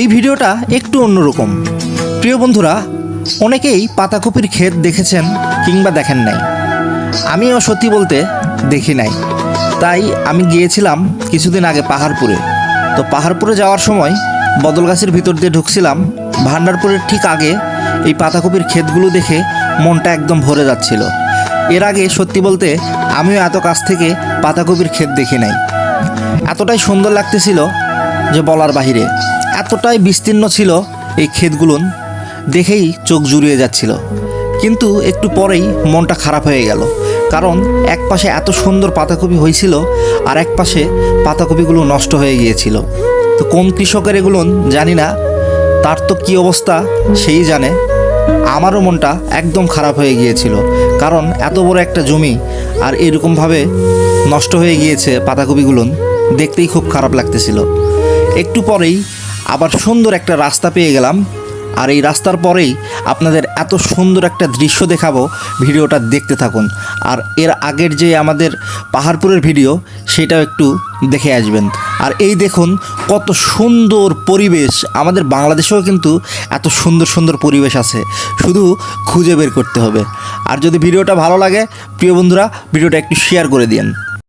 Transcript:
এই ভিডিওটা একটু অন্যরকম। প্রিয় বন্ধুরা, অনেকেই পাতাকপির ক্ষেত দেখেছেন কিংবা দেখেন নাই। আমিও সত্যি বলতে দেখি নাই। তাই আমি গিয়েছিলাম কিছুদিন আগে পাহাড়পুরে। তো পাহাড়পুরে যাওয়ার সময় বদলগাছের ভিতর দিয়ে ঢুকছিলাম। ভান্ডারপুরের ঠিক আগে এই পাতাকপির ক্ষেতগুলো দেখে মনটা একদম ভরে যাচ্ছিল। এর আগে সত্যি বলতে আমিও এত কাছ থেকে পাতাকপির ক্ষেত দেখি নাই। এতটাই সুন্দর লাগতেছিল যে বলার বাহিরে এতটাই বিস্তীর্ণ ছিল এই ক্ষেতগুলোন দেখেই চোখ জুড়িয়ে যাচ্ছিল। কিন্তু একটু পরেই মনটা খারাপ হয়ে গেল, কারণ এক পাশে এত সুন্দর পাতাকপি হয়েছিল আর এক পাশে পাতাকপিগুলো নষ্ট হয়ে গিয়েছিল। তো কোন কৃষকের এগুলো জানি না, তার তো কী অবস্থা সেই জানে। আমারও মনটা একদম খারাপ হয়ে গিয়েছিল, কারণ এত বড় একটা জমি আর এরকমভাবে নষ্ট হয়ে গিয়েছে পাতাকপিগুলো, দেখতেই খুব খারাপ লাগতেছিল। একটু পরেই আবার সুন্দর একটা রাস্তা পেয়ে গেলাম। আর এই রাস্তার পরেই আপনাদের এত সুন্দর একটা দৃশ্য দেখাবো, ভিডিওটা দেখতে থাকুন। আর এর আগের যে আমাদের পাহাড়পুরের ভিডিও, সেটাও একটু দেখে আসবেন। আর এই দেখুন কত সুন্দর পরিবেশ। আমাদের বাংলাদেশেও কিন্তু এত সুন্দর সুন্দর পরিবেশ আছে। শুধু খুঁজে বের করতে হবে। আর যদি ভিডিওটা ভালো লাগে, প্রিয় বন্ধুরা, ভিডিওটা একটু শেয়ার করে দিন